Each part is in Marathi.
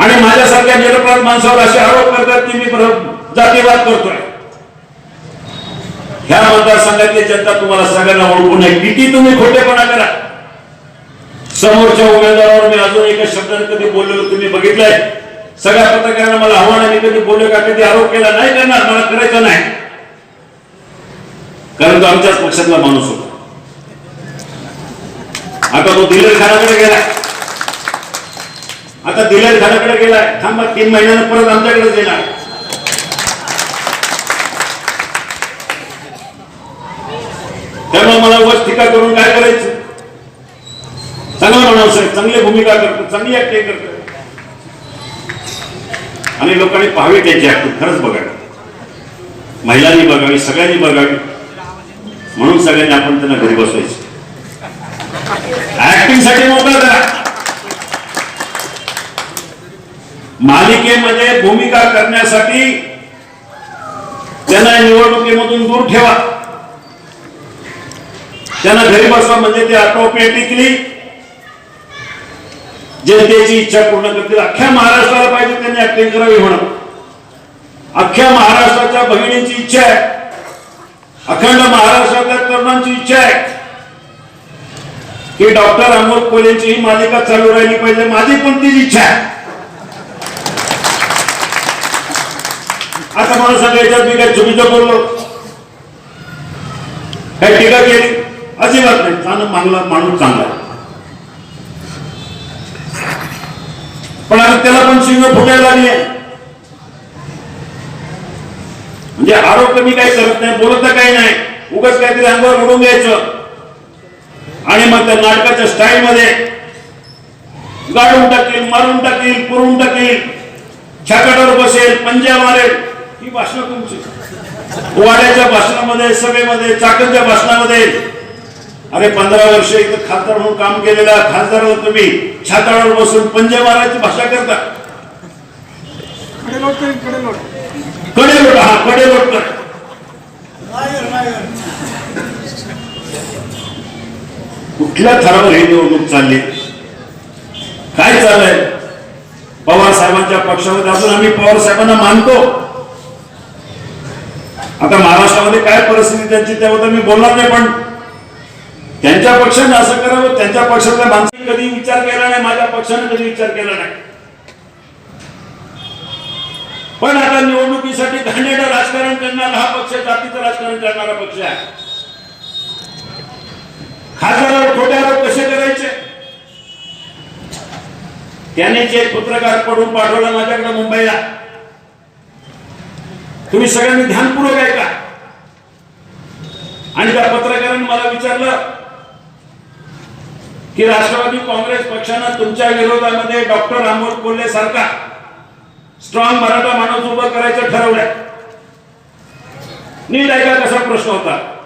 आणि माझ्यासारख्या निरपराध माणसावर असे आरोप करतात की मी जातीवाद करतोय. ह्या मतदारसंघातली जनता तुम्हाला सगळ्यांना ओळखू आहे. किती तुम्ही खोटेपणा करा. समोरच्या उमेदवारावर मी अजून एका शब्दाने कधी बोललेलो तुम्ही बघितलंय. सगळ्या पत्रकारांना मला आव्हान आहे कधी बोललो का कधी आरोप केला नाही करणार मला करायचा नाही. कारण तो आमच्याच पक्षातला माणूस होता. आता तो दिलेर खानाकडे गेलाय आता दिलेर खानाकडे गेलाय. थांबा तीन महिन्यानं परत आमच्याकडे येणार. त्यामुळे मला वस टीका करून काय करायचं? चांगला माणूस आहे चांगली भूमिका करतो चांगली ऍक्टिंग करतो. आणि लोकांनी पाहावी त्यांची ऍक्टिंग खरंच बघावी. महिलांनी बघावी सगळ्यांनी बघावी. म्हणून सगळ्यांनी आपण त्यांना घरी बसवायचं ऍक्टिंगसाठी मोकळा करा मालिकेमध्ये भूमिका करण्यासाठी त्यांना निवडणुकीमधून दूर ठेवा. त्यांना घरी बसवा म्हणजे ते ऑटोमॅटिकली जनतेची इच्छा पूर्ण करतील. अख्ख्या महाराष्ट्राला पाहिजे त्यांनी ऍक्टिंग करावी म्हणून. अख्ख्या महाराष्ट्राच्या बहिणींची इच्छा आहे. अखंड महाराष्ट्रातल्या तरुणांची इच्छा आहे. की डॉक्टर अमोल कोलेंची ही मालिका चालू राहिली पाहिजे. माझी पण तीच इच्छा आहे. असं मला सांगा याच्यात मी काय चुकीचं बोललो? काही टीका केली? अजिबात नाही. चांगला मानला माणूस चांगला पण आता त्याला पण शिंग फुटायला लागली म्हणजे आरोप तर मी काही करत नाही बोलत तर काही नाही. उगाच काहीतरी अंगावर उडून घ्यायचं. आणि मग त्या नाटकाच्या स्टाईल मध्ये गाडून टाकील मारून टाकील पुरून टाकील छाकाटावर बसेल पंजा मारेल. ही भाषण तुमची वाड्याच्या भाषणामध्ये सभेमध्ये चाकणच्या भाषणामध्ये. अरे पंधरा वर्ष इथं खासदार म्हणून काम केलेला खासदाराला तुम्ही छातावर बसून पंजा मारायची भाषा करता. कडे लोट करीन कडे लोटकडे लोट हा कडे लोट कर. कुठल्या थरावर ही निवडणूक चालली? काय चाललंय? पवार साहेबांच्या पक्षामध्ये अजून आम्ही पवार साहेबांना मानतो. आता महाराष्ट्रामध्ये काय परिस्थिती त्यांची त्याबद्दल मी बोलणार नाही पण त्यांच्या पक्षाने असं करावं त्यांच्या पक्षातल्या माणसाने कधी विचार केला नाही माझ्या पक्षाने कधी विचार केला नाही. पण आता निवडणुकीसाठी घाणेरडं राजकारण करणारा हा पक्ष जातीचं राजकारण करणारा पक्ष आहे. खासदारावर खोटे आरोप कसे करायचे? त्याने जे पत्रकार पडून पाठवला माझ्याकडे मुंबईला. तुम्ही सगळ्यांनी ध्यानपूर्वक ऐका. आणि त्या पत्रकारांनी मला विचारलं की राष्ट्रवादी काँग्रेस पक्षानं तुमच्या विरोधामध्ये डॉक्टर अमोल कोल्हे सारखा स्ट्रॉंग मराठा माणूस उभं करायचं ठरवलंय. नीट ऐका कसा प्रश्न होता.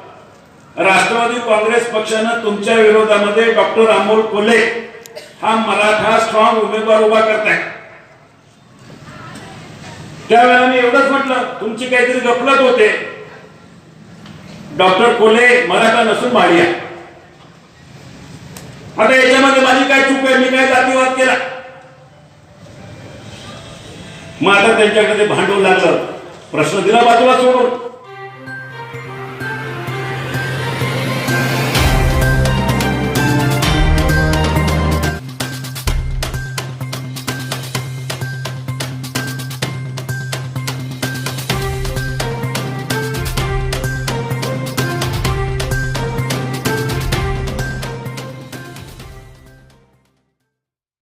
राष्ट्रवादी काँग्रेस पक्षानं तुमच्या विरोधामध्ये डॉक्टर अमोल कोल्हे हा मराठा स्ट्रॉंग उमेदवार उभा करताय. त्यावेळेला मी एवढंच म्हटलं तुमची काहीतरी गफलत होते. डॉक्टर कोले मराठा नसून मारिया. आता याच्यामध्ये माझी काय चूक आहे? मी काय जातीवाद केला? मग आता त्यांच्याकडे भांडवल लागलं. प्रश्न दिला बाजूला सोडून.